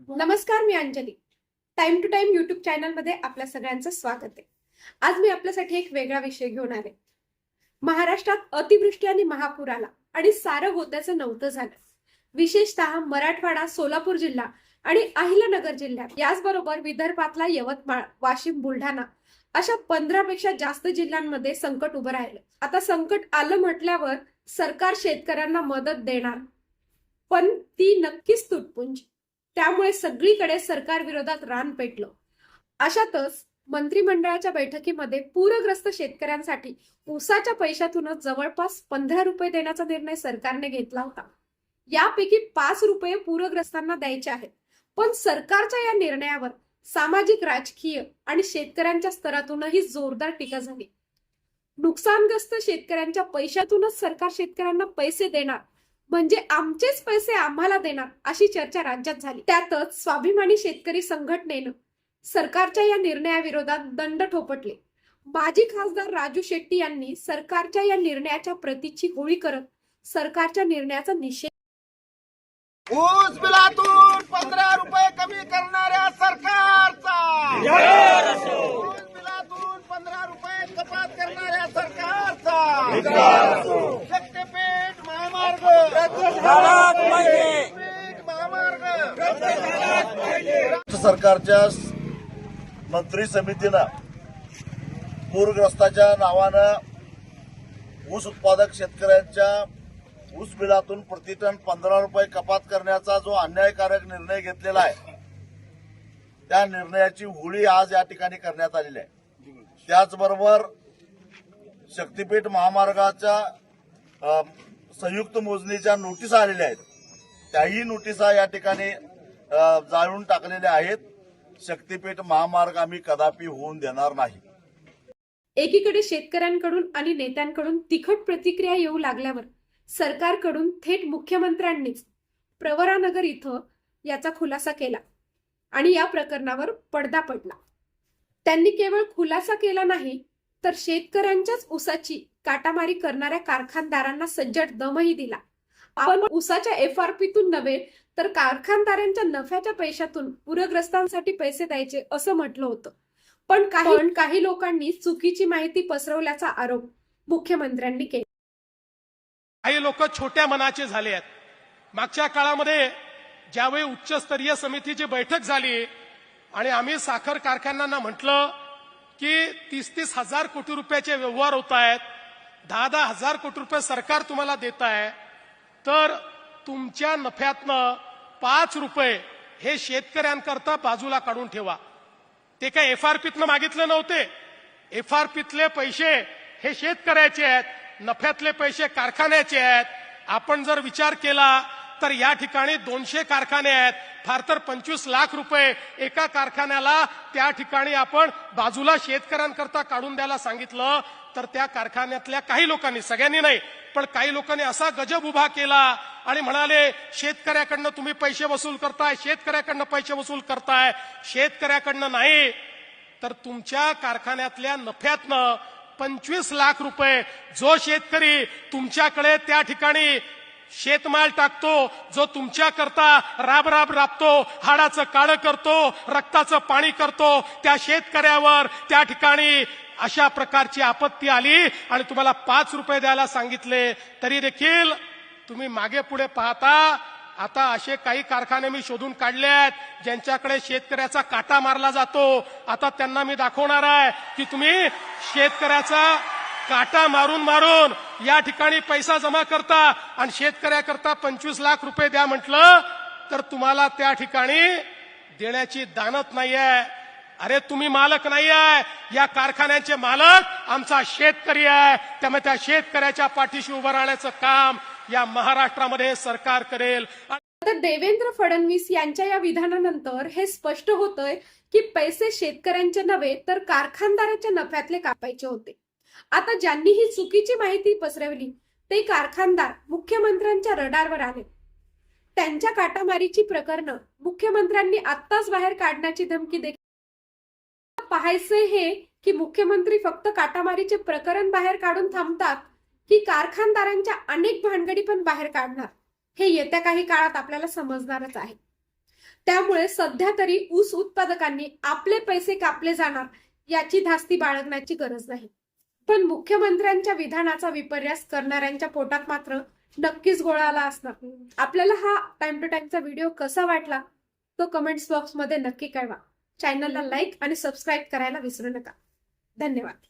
नमस्कार मी Anjali. Time to time YouTube चॅनलमध्ये आपल्या सगळ्यांचं स्वागत आहे. आज मी आपल्यासाठी एक वेगळा विषय घेऊन आले. महाराष्ट्रात अतिवृष्टी आणि महापूर आला आणि सारं होत्याचं नव्हतं झालं. विशेषतः मराठवाडा सोलापूर जिल्हा आणि अहिलनगर जिल्ह्यात. याचबरोबर विदर्भातला यवतमाळ वाशिम बुलढाणा अशा पंधरापेक्षा जास्त जिल्ह्यांमध्ये संकट उभं राहिलं. आता संकट आलं म्हटल्यावर सरकार शेतकऱ्यांना मदत देणार. पण ती नक्कीच तुटपुंजी. त्यामुळे सगळीकडे सरकार विरोधात रान पेटलं. अशातच मंत्रिमंडळाच्या बैठकीमध्ये पूरग्रस्त शेतकऱ्यांसाठी ऊसाच्या पैशातूनच जवळपास पंधरा रुपये देण्याचा निर्णय सरकारने घेतला होता. यापैकी पाच रुपये पूरग्रस्तांना द्यायचे आहेत. पण सरकारच्या या निर्णयावर सामाजिक राजकीय आणि शेतकऱ्यांच्या स्तरातूनही जोरदार टीका झाली. नुकसानग्रस्त शेतकऱ्यांच्या पैशातूनच सरकार शेतकऱ्यांना पैसे देणार म्हणजे आमचेच पैसे आम्हाला देणार अशी चर्चा राज्यात झाली. त्यातच स्वाभिमानी शेतकरी संघटनेनं सरकारच्या या निर्णयाविरोधात दंड ठोपटले. माजी खासदार राजू शेट्टी यांनी सरकारच्या या निर्णयाच्या प्रतीची होळी करत सरकारच्या निर्णयाचा निषेध ऊस बिलातून पंधरा रुपये कमी करणाऱ्या सरकारचा! ऊस बिलातून पंधरा रुपये कपात करणाऱ्या सरकारचा! सरकारच्या मंत्री समितीनं पूरग्रस्ताच्या नावानं ऊस उत्पादक शेतकऱ्यांच्या ऊस बिलातून प्रतिटन पंधरा रुपये कपात करण्याचा जो अन्यायकारक निर्णय घेतलेला आहे त्या निर्णयाची होळी आज या ठिकाणी करण्यात आलेली आहे. त्याचबरोबर शक्तीपीठ महामार्गाच्या संयुक्त मोजणीच्या नोटीस आलेल्या आहेत. त्याही नोटिसा या ठिकाणी जाळून टाकलेल्या आहेत. शक्तीपीठ महामार्ग आम्ही कदापि होऊन देणार नाही. एकीकडे शेतकऱ्यांकडून आणि नेत्यांकडून तिखट प्रतिक्रिया येऊ लागल्यावर सरकारकडून थेट मुख्यमंत्र्यांनीच प्रवरानगर इथं याचा खुलासा केला आणि या प्रकरणावर पडदा पडला. त्यांनी केवळ खुलासा केला नाही तर शेतकऱ्यांच्याच ऊसाची काटामारी करणाऱ्या कारखानदारांना सज्जड दमही दिला. आपण ऊसाच्या एफ आर पीतून नव्हे तर कारखानदारांच्या नफ्याच्या पैशातून पूरग्रस्तांसाठी पैसे द्यायचे असं म्हटलं होतं. पण काही काही लोकांनी चुकीची माहिती पसरवल्याचा आरोप मुख्यमंत्र्यांनी केला. काही लोक छोट्या मनाचे झाले आहेत. मागच्या काळामध्ये ज्यावेळी उच्चस्तरीय समितीची बैठक झाली आणि आम्ही साखर कारखान्यांना म्हटलं की तीस तीस हजार कोटी रुपयाचे व्यवहार होत आहेत दहा दहा हजार कोटी रुपये सरकार तुम्हाला देत आहे तर तुमच्या नफ्यातनं पाच रुपये हे शेतकऱ्यांकरता बाजूला काढून ठेवा. ते काय एफ आर पीतनं मागितले नव्हते? एफ आर पीतले पैसे हे शेतकऱ्याचे आहेत नफ्यातले पैसे कारखान्याचे आहेत. आपण जर विचार केला तर या ठिकाणी दोनशे कारखाने आहेत. फार तर पंचवीस लाख रुपये एका कारखान्याला त्या ठिकाणी आपण बाजूला शेतकऱ्यांकरता काढून द्यायला सांगितलं. तर त्या कारखान्यातल्या काही लोकांनी सगळ्यांनी नाही पण काही लोकांनी असा गजब उभा केला आणि म्हणाले शेतकऱ्याकडनं तुम्ही पैसे वसूल करताय शेतकऱ्याकडनं पैसे वसूल करताय शेतकऱ्याकडनं नाही. तर तुमच्या कारखान्यातल्या नफ्यातनं पंचवीस लाख रुपये जो शेतकरी तुमच्याकडे त्या ठिकाणी शेतमाल टाकतो जो तुमच्या करता राब राब राबतो हाडाचं काळं करतो रक्ताचं पाणी करतो त्या शेतकऱ्यावर त्या ठिकाणी अशा प्रकारची आपत्ती आली आणि तुम्हाला पाच रुपये द्यायला सांगितले. तरी देखील तुम्ही मागे पुढे पाहता आता असे काही कारखाने मी शोधून काढले आहेत ज्यांच्याकडे शेतकऱ्याचा काटा मारला जातो. आता त्यांना मी दाखवणार आहे की तुम्ही शेतकऱ्याचा काटा मारून मारून या ठिकाणी पैसा जमा करता आणि शेतकऱ्याकरता पंचवीस लाख रुपये द्या म्हटलं तर तुम्हाला त्या ठिकाणी देण्याची दानत नाहीये. अरे तुम्ही मालक नाही आहे या कारखान्याचे मालक आमचा शेतकरी आहे. त्यामुळे त्या शेतकऱ्याच्या पाठीशी उभं राहण्याचं काम या महाराष्ट्रामध्ये सरकार करेल. आता देवेंद्र फडणवीस यांच्या या विधानानंतर हे स्पष्ट होतंय की पैसे शेतकऱ्यांचे नव्हे तर कारखानदाराच्या नफ्यातले कापायचे होते. आता ज्यांनी ही चुकीची माहिती पसरवली ते कारखानदार मुख्यमंत्र्यांच्या रडारवर आले. त्यांच्या काटामारीची प्रकरणं मुख्यमंत्र्यांनी आत्ताच बाहेर काढण्याची धमकी देखील पाहायचे हे की मुख्यमंत्री फक्त काटामारीचे प्रकरण बाहेर काढून थांबतात की कारखानदारांच्या अनेक भानगडी पण बाहेर काढणार? हे येत्या काही काळात आपल्याला समजणारच आहे. त्यामुळे सध्या तरी ऊस उत्पादकांनी आपले पैसे कापले जाणार याची धास्ती बाळगण्याची गरज नाही. पण मुख्यमंत्र्यांच्या विधानाचा विपर्यास करणाऱ्यांच्या पोटात मात्र नक्कीच गोळाला असणार. आपल्याला हा टाइम टू टाइमचा व्हिडिओ कसा वाटला? तो कमेंट्स बॉक्समध्ये नक्की कळवा. चॅनलला लाईक आणि सबस्क्राईब करायला विसरू नका. धन्यवाद.